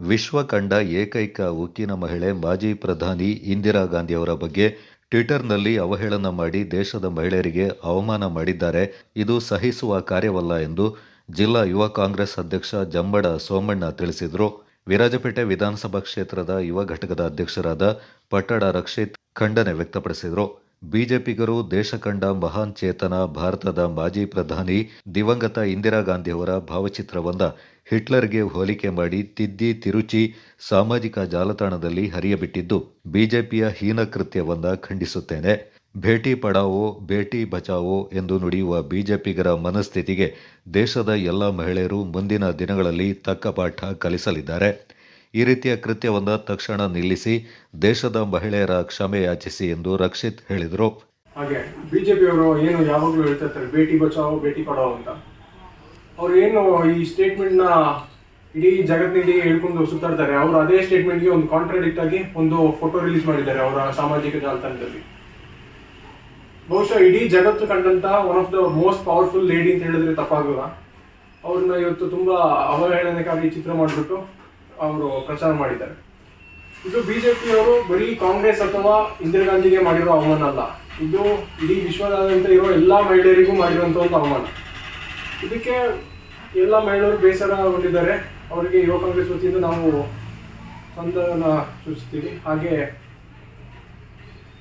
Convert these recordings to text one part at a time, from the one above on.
ವಿಶ್ವ ಕಂಡ ಏಕೈಕ ಉಕ್ಕಿನ ಮಹಿಳೆ ಮಾಜಿ ಪ್ರಧಾನಿ ಇಂದಿರಾ ಗಾಂಧಿಯವರ ಬಗ್ಗೆ ಟ್ವಿಟರ್ನಲ್ಲಿ ಅವಹೇಳನ ಮಾಡಿ ದೇಶದ ಮಹಿಳೆಯರಿಗೆ ಅವಮಾನ ಮಾಡಿದ್ದಾರೆ. ಇದು ಸಹಿಸುವ ಕಾರ್ಯವಲ್ಲ ಎಂದು ಜಿಲ್ಲಾ ಯುವ ಕಾಂಗ್ರೆಸ್ ಅಧ್ಯಕ್ಷ ಜಂಬಡ ಸೋಮಣ್ಣ ತಿಳಿಸಿದರು. ವಿರಾಜಪೇಟೆ ವಿಧಾನಸಭಾ ಕ್ಷೇತ್ರದ ಯುವ ಘಟಕದ ಅಧ್ಯಕ್ಷರಾದ ಪಟ್ಟಡ ರಕ್ಷಿತ್ ಖಂಡನೆ ವ್ಯಕ್ತಪಡಿಸಿದರು. ಬಿಜೆಪಿಗರು ದೇಶ ಕಂಡ ಮಹಾನ್ ಚೇತನ ಭಾರತದ ಮಾಜಿ ಪ್ರಧಾನಿ ದಿವಂಗತ ಇಂದಿರಾ ಗಾಂಧಿಯವರ ಭಾವಚಿತ್ರವೊಂದ ಹಿಟ್ಲರ್ಗೆ ಹೋಲಿಕೆ ಮಾಡಿ ತಿದ್ದಿ ತಿರುಚಿ ಸಾಮಾಜಿಕ ಜಾಲತಾಣದಲ್ಲಿ ಹರಿಯಬಿಟ್ಟಿದ್ದು ಬಿಜೆಪಿಯ ಹೀನ ಕೃತ್ಯವನ್ನ ಖಂಡಿಸುತ್ತೇನೆ. ಭೇಟಿ ಪಡಾವೋ, ಭೇಟಿ ಬಚಾವೋ ಎಂದು ನುಡಿಯುವ ಬಿಜೆಪಿಗರ ಮನಸ್ಥಿತಿಗೆ ದೇಶದ ಎಲ್ಲ ಮಹಿಳೆಯರು ಮುಂದಿನ ದಿನಗಳಲ್ಲಿ ತಕ್ಕ ಪಾಠ ಕಲಿಸಲಿದ್ದಾರೆ. ಈ ರೀತಿಯ ಕೃತ್ಯವನ್ನು ತಕ್ಷಣ ನಿಲ್ಲಿಸಿ ದೇಶದ ಮಹಿಳೆಯರ ಕ್ಷಮೆ ಯಾಚಿಸಿ ಎಂದು ರಕ್ಷಿತ್ ಹೇಳಿದರು. ಹಾಗೆ ಬಿಜೆಪಿಯವರು ಏನು ಯಾವಾಗಲೂ ಹೇಳ್ತಾ ಇರ್ತಾರೆ ಭೇಟಿ ಬಚಾವೋ, ಭೇಟಿ ಪಡಾವೋ ಅಂತ. ಅವ್ರು ಏನು ಈ ಸ್ಟೇಟ್ಮೆಂಟ್ನ ಇಡೀ ಜಗತ್ತಿನಿಡೀ ಹೇಳ್ಕೊಂಡು ಸುತ್ತಾಡ್ತಾರೆ. ಅವರು ಅದೇ ಸ್ಟೇಟ್ಮೆಂಟ್ಗೆ ಒಂದು ಕಾಂಟ್ರಾಡಿಕ್ಟ್ ಆಗಿ ಒಂದು ಫೋಟೋ ರಿಲೀಸ್ ಮಾಡಿದ್ದಾರೆ ಅವರ ಸಾಮಾಜಿಕ ಜಾಲತಾಣದಲ್ಲಿ. ಬಹುಶಃ ಇಡೀ ಜಗತ್ತು ಕಂಡಂತ one of the most powerful lady ಅಂತ ಹೇಳಿದ್ರೆ ತಪ್ಪಾಗಲ್ಲ. ಅವ್ರನ್ನ ಇವತ್ತು ತುಂಬಾ ಅವಹೇಳನಕ್ಕಾಗಿ ಚಿತ್ರ ಮಾಡಿಬಿಟ್ಟು ಅವರು ಪ್ರಚಾರ ಮಾಡಿದ್ದಾರೆ. ಇದು ಬಿಜೆಪಿಯವರು ಬರೀ ಕಾಂಗ್ರೆಸ್ ಅಥವಾ ಇಂದಿರಾ ಗಾಂಧಿಗೆ ಮಾಡಿರೋ ಅವಮಾನ ಅಲ್ಲ. ಇದು ಇಡೀ ವಿಶ್ವದಾದ್ಯಂತ ಇರೋ ಎಲ್ಲ ಮಹಿಳೆಯರಿಗೂ ಮಾಡಿರುವಂಥ ಒಂದು ಅವಮಾನ. ಇದಕ್ಕೆ ಎಲ್ಲ ಮಹಿಳೆಯರು ಬೇಸರಗೊಂಡಿದ್ದಾರೆ ಅವರಿಗೆ ಯುವ ಕಾಂಗ್ರೆಸ್ ವತಿಯಿಂದ ನಾವು ಸಂಧಾನ ಸೂಚಿಸ್ತೀವಿ. ಹಾಗೆ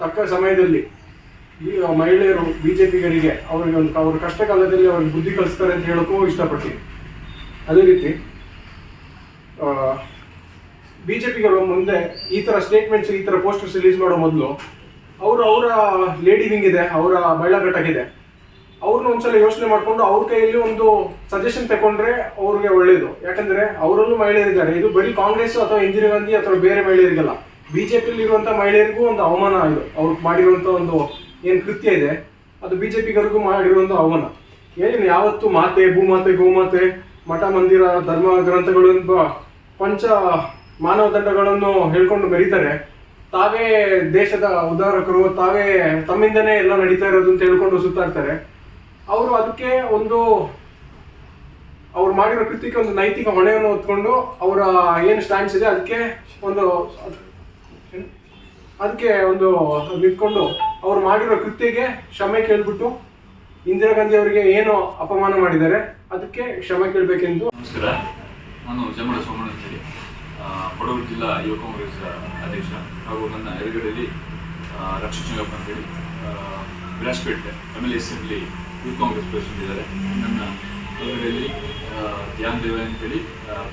ತಕ್ಕ ಸಮಯದಲ್ಲಿ ಈ ಮಹಿಳೆಯರು ಬಿಜೆಪಿಗರಿಗೆ ಅವರಿಗೆ ಒಂದು ಅವ್ರ ಕಷ್ಟ ಕಾಲದಲ್ಲಿ ಅವ್ರಿಗೆ ಬುದ್ಧಿ ಕಲಿಸ್ತಾರೆ ಅಂತ ಹೇಳೋಕ್ಕೂ ಇಷ್ಟಪಡ್ತೀನಿ. ಅದೇ ರೀತಿ ಬಿಜೆಪಿಗರು ಮುಂದೆ ಈ ತರ ಸ್ಟೇಟ್ಮೆಂಟ್ಸ್ ಈ ತರ ಪೋಸ್ಟರ್ಸ್ ರಿಲೀಸ್ ಮಾಡೋ ಮೊದಲು, ಅವರು ಅವರ ಲೇಡಿ ವಿಂಗ್ ಇದೆ, ಅವರ ಮಹಿಳಾ ಘಟಕ ಇದೆ ಅವ್ರನ್ನ ಒಂದ್ಸಲ ಯೋಚನೆ ಮಾಡಿಕೊಂಡು ಅವ್ರ ಕೈಯಲ್ಲಿ ಒಂದು ಸಜೆಷನ್ ತಗೊಂಡ್ರೆ ಅವ್ರಿಗೆ ಒಳ್ಳೇದು. ಯಾಕಂದ್ರೆ ಅವರಲ್ಲೂ ಮಹಿಳೆಯರಿದ್ದಾರೆ ಇದು ಬರೀ ಕಾಂಗ್ರೆಸ್ ಅಥವಾ ಇಂದಿರಾ ಗಾಂಧಿ ಅಥವಾ ಬೇರೆ ಮಹಿಳೆಯರಿಗಲ್ಲ. ಬಿಜೆಪಿಯಲ್ಲಿ ಇರುವಂತ ಮಹಿಳೆಯರಿಗೂ ಒಂದು ಅವಮಾನ ಇದು. ಅವ್ರು ಮಾಡಿರುವಂತ ಒಂದು ಏನು ಕೃತ್ಯ ಇದೆ. ಅದು ಬಿಜೆಪಿಗರಿಗೂ ಮಾಡಿರುವಂತ ಅವಮಾನ. ಏನು ಯಾವತ್ತು ಮಾತೆ, ಭೂಮಾತೆ, ಗೋಮಾತೆ ಮಠ ಮಂದಿರ ಧರ್ಮ, ಗ್ರಂಥಗಳು ಎಂಬ ಪಂಚ ಮಾನವದಂಡಗಳನ್ನು ಹೇಳ್ಕೊಂಡು ಮೆರೀತಾರೆ ತಾವೇ ದೇಶದ ಉದ್ಧಾರಕರು, ತಾವೇ ತಮ್ಮಿಂದನೇ ಎಲ್ಲ ನಡೀತಾ ಇರೋದು ಅಂತ ಹೇಳ್ಕೊಂಡು ಸುತ್ತಾಡ್ತಾರೆ ಅವರು ಅದಕ್ಕೆ ಒಂದು, ಅವ್ರು ಮಾಡಿರೋ ಕೃತಿಗೆ ಒಂದು ನೈತಿಕ ಹೊಣೆಯನ್ನು ಹೊತ್ಕೊಂಡು ಅವರ ಏನು ಸ್ಟ್ಯಾಂಡ್ಸ್ ಇದೆ ಅದಕ್ಕೆ ಒಂದು ಅದಕ್ಕೆ ಒಂದು ನಿಂತ್ಕೊಂಡು ಅವ್ರು ಮಾಡಿರೋ ಕೃತಿಗೆ ಕ್ಷಮೆ ಕೇಳ್ಬಿಟ್ಟು ಇಂದಿರಾ ಗಾಂಧಿ ಅವರಿಗೆ ಏನು ಅಪಮಾನ ಮಾಡಿದ್ದಾರೆ, ಅದಕ್ಕೆ ಕ್ಷಮೆ ಕೇಳಬೇಕೆಂದು. ನಮಸ್ಕಾರ. ನಾನು ಜಮಡ ಸೋಮಣ್ಣ ಅಂತೇಳಿ ಕೊಡಗು ಜಿಲ್ಲಾ ಯುವ ಕಾಂಗ್ರೆಸ್ ಅಧ್ಯಕ್ಷ. ಹಾಗೂ ನನ್ನ ಎದುರುಗಡೆಯಲ್ಲಿ ರಕ್ಷಿತ್ ಚಂಗಪ್ಪ ಅಂತೇಳಿ Virajpet M L assembly youth Congress president ಇದ್ದಾರೆ. ನನ್ನ ಎದುರುಗಡೆಯಲ್ಲಿ ಧ್ಯಾನ್ ದೇವ ಅಂತೇಳಿ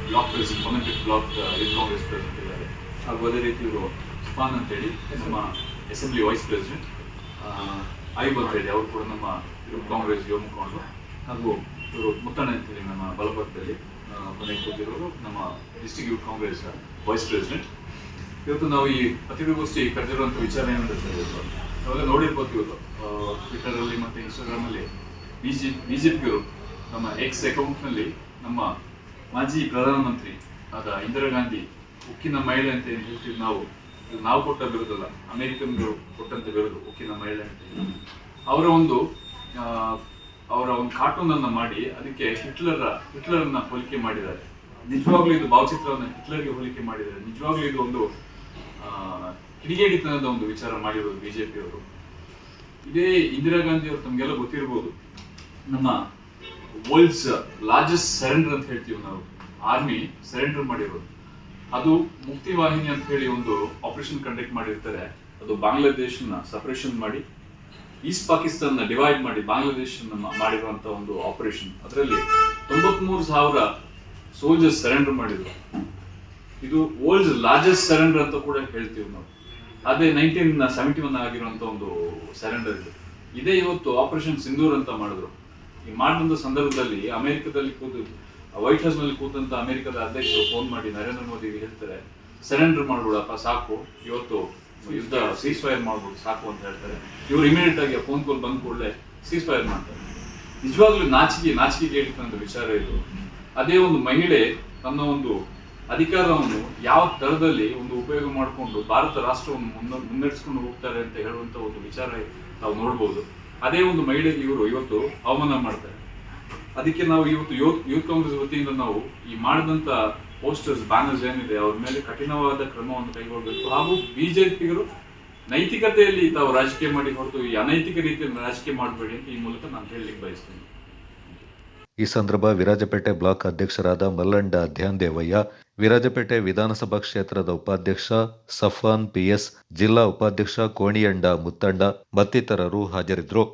block president, Ponnampet block youth Congress president ಇದ್ದಾರೆ. ಹಾಗೂ ಅದೇ ರೀತಿ ಇವರು ಸ್ಪಾನ್ ಅಂತೇಳಿ ನಮ್ಮ ಅಸೆಂಬ್ಲಿ ವೈಸ್ ಪ್ರೆಸಿಡೆಂಟ್ ಆಯುಬ್ ಅಂತೇಳಿ ಅವರು ಕೂಡ ನಮ್ಮ ಯೂತ್ ಕಾಂಗ್ರೆಸ್ ಯುವ ಮುಖಂಡರು. ಹಾಗೂ ಇವರು ಮುತ್ತಣ್ಣ ಅಂತೇಳಿ ನಮ್ಮ ಬಲಪಕ್ಕದಲ್ಲಿ ಮನೆಗೆ ಕೂತಿರೋರು ನಮ್ಮ district youth Congress vice president ಇವತ್ತು ನಾವು ಈ ಅತಿಥಿಗೋಷ್ಠಿ ಕರೆದಿರುವಂಥ ವಿಚಾರ ಏನಂದ್ರೆ ಸರ್ ಇವತ್ತು ನೋಡಿರ್ಬೋದು ಇವತ್ತು. ಟ್ವಿಟರಲ್ಲಿ ಮತ್ತು ಇನ್ಸ್ಟಾಗ್ರಾಮಲ್ಲಿ ಬಿ ಜೆ ಬಿ ಜೆ ನಮ್ಮ ಎಕ್ಸ್ ಅಕೌಂಟ್ನಲ್ಲಿ ನಮ್ಮ ಮಾಜಿ ಪ್ರಧಾನಮಂತ್ರಿ ಆದ ಇಂದಿರಾ ಗಾಂಧಿ ಉಕ್ಕಿನ ಮಹಿಳೆ ಅಂತ ಏನು ಹೇಳ್ತೀವಿ ನಾವು ನಾವು ಕೊಟ್ಟ ಬಿರುದಲ್ಲ, ಅಮೆರಿಕನ್ಗಳು ಕೊಟ್ಟಂತ ಬಿರುದು ಉಕ್ಕಿನ ಮಹಿಳೆ ಅಂತ ಅವರ ಒಂದು ಅವರ ಒಂದು ಕಾರ್ಟೂನ್ ಅನ್ನ ಮಾಡಿ ಅದಕ್ಕೆ ಹಿಟ್ಲರ್ ಹಿಟ್ಲರ್ ಅನ್ನ ಹೋಲಿಕೆ ಮಾಡಿದ್ದಾರೆ. ನಿಜವಾಗ್ಲೂ ಇದು ಭಾವಚಿತ್ರವನ್ನು ಹಿಟ್ಲರ್ಗೆ ಹೋಲಿಕೆ ಮಾಡಿದ್ದಾರೆ. ನಿಜವಾಗ್ಲೂ ಇದು ಒಂದು ಕಿಡಿಗೇಡಿತನದ ಒಂದು ವಿಚಾರ ಮಾಡಿರೋದು ಬಿಜೆಪಿಯವರು. ಇದೇ ಇಂದಿರಾ ಗಾಂಧಿ ಅವರು ತಮಗೆಲ್ಲ ಗೊತ್ತಿರ್ಬೋದು. ನಮ್ಮ ವರ್ಲ್ಡ್ಸ್ ಲಾರ್ಜೆಸ್ಟ್ ಸರೆಂಡರ್ ಅಂತ ಹೇಳ್ತೀವಿ ನಾವು. ಆರ್ಮಿ ಸರೆಂಡರ್ ಮಾಡಿರೋದು. ಅದು ಮುಕ್ತಿ ವಾಹಿನಿ ಅಂತ ಹೇಳಿ ಒಂದು ಆಪರೇಷನ್ ಕಂಡಕ್ಟ್ ಮಾಡಿರ್ತಾರೆ. ಅದು ಬಾಂಗ್ಲಾದೇಶನ ಸಪರೇಷನ್ ಮಾಡಿ ಈಸ್ಟ್ ಪಾಕಿಸ್ತಾನ ಡಿವೈಡ್ ಮಾಡಿ ಬಾಂಗ್ಲಾದೇಶ ಮಾಡಿರುವಂತಹ ಒಂದು ಆಪರೇಷನ್ ಅದರಲ್ಲಿ ತೊಂಬತ್ಮೂರು ಸಾವಿರ ಸೋಲ್ಜರ್ಸ್ ಸರೆಂಡರ್ ಮಾಡಿದ್ರು. ಇದು ವರ್ಲ್ಡ್ ಲಾರ್ಜೆಸ್ಟ್ ಸರೆಂಡರ್ ಅಂತ ಕೂಡ ಹೇಳ್ತೀವಿ ನಾವು. ಅದೇ ನೈನ್ಟೀನ್ ಸೆವೆಂಟಿ ಒನ್ ಆಗಿರುವಂತ ಒಂದು ಸರೆಂಡರ್ ಇದು. ಇದೇ ಇವತ್ತು ಆಪರೇಷನ್ ಸಿಂಧೂರ್ ಅಂತ ಮಾಡಿದ್ರು. ಈ ಮಾಡಿದಂತ ಸಂದರ್ಭದಲ್ಲಿ ಅಮೆರಿಕದಲ್ಲಿ ಕೂತು ವೈಟ್ ಹೌಸ್ನಲ್ಲಿ ಕೂತಂತ ಅಮೆರಿಕದ ಅಧ್ಯಕ್ಷರು ಫೋನ್ ಮಾಡಿ ನರೇಂದ್ರ ಮೋದಿಗೆ ಹೇಳ್ತಾರೆ ಸರೆಂಡರ್ ಮಾಡ್ಬಿಡಪ್ಪ, ಸಾಕು. ಇವತ್ತು ಯುದ್ಧ ಸೀಸ್ ಫೈರ್ ಮಾಡ್ಬೋದು, ಸಾಕು ಅಂತ ಹೇಳ್ತಾರೆ. ಇವ್ರು ಇಮಿಡಿಯೇಟ್ ಆಗಿ ಫೋನ್ ಕಾಲ್ ಬಂದ ಕೂಡಲೇ ಸೀಸ್ ಫೈರ್ ಮಾಡ್ತಾರೆ. ನಿಜವಾಗ್ಲೂ ನಾಚಿಕೆ ನಾಚಿಕೆ ಹೇಳಿಕೊಂಡ ವಿಚಾರ ಇದು. ಅದೇ ಒಂದು ಮಹಿಳೆ ತನ್ನ ಒಂದು ಅಧಿಕಾರವನ್ನು ಯಾವ ತರದಲ್ಲಿ ಒಂದು ಉಪಯೋಗ ಮಾಡಿಕೊಂಡು ಭಾರತ ರಾಷ್ಟ್ರವನ್ನು ಮುನ್ನ, ಮುನ್ನಡೆಸ್ಕೊಂಡು ಹೋಗ್ತಾರೆ ಅಂತ ಹೇಳುವಂತ ಒಂದು ವಿಚಾರ ನಾವು ನೋಡ್ಬೋದು. ಅದೇ ಒಂದು ಮಹಿಳೆಗೆ ಇವರು ಇವತ್ತು ಅವಮಾನ ಮಾಡ್ತಾರೆ. ಅದಕ್ಕೆ ನಾವು ಇವತ್ತು ಯೂತ್ ಯೂತ್ ಕಾಂಗ್ರೆಸ್ ವತಿಯಿಂದ ನಾವು ಈ ಮಾಡಿದಂತ ಪೋಸ್ಟರ್ಸ್, ಬ್ಯಾನರ್ಸ್ ಏನಿದೆ, ಅವ್ರ ಮೇಲೆ ಕಠಿಣವಾದ ಕ್ರಮವನ್ನು ಕೈಗೊಳ್ಳಬೇಕು ಹಾಗೂ ಬಿಜೆಪಿಗರು ನೈತಿಕತೆಯಲ್ಲಿ ತಾವು ರಾಜಕೀಯ ಮಾಡಿ ಹೊರತು ಈ ಅನೈತಿಕ ರೀತಿಯಲ್ಲಿ ರಾಜಕೀಯ ಮಾಡಬೇಡಿ ಅಂತ ಈ ಮೂಲಕ ನಾನು ಹೇಳಲಿಕ್ಕೆ ಬಯಸ್ತೇನೆ. ಈ ಸಂದರ್ಭ ವಿರಾಜಪೇಟೆ ಬ್ಲಾಕ್ ಅಧ್ಯಕ್ಷರಾದ ಮಲ್ಲಂಡ ಧ್ಯಾನ್ ದೇವಯ್ಯ ವಿರಾಜಪೇಟೆ ವಿಧಾನಸಭಾ ಕ್ಷೇತ್ರದ ಉಪಾಧ್ಯಕ್ಷ ಸಫಾನ್ ಪಿಎಸ್, ಜಿಲ್ಲಾ ಉಪಾಧ್ಯಕ್ಷ ಕೋಣಿಯಂಡ ಮುತ್ತಂಡ ಮತ್ತಿತರರು ಹಾಜರಿದ್ದರು.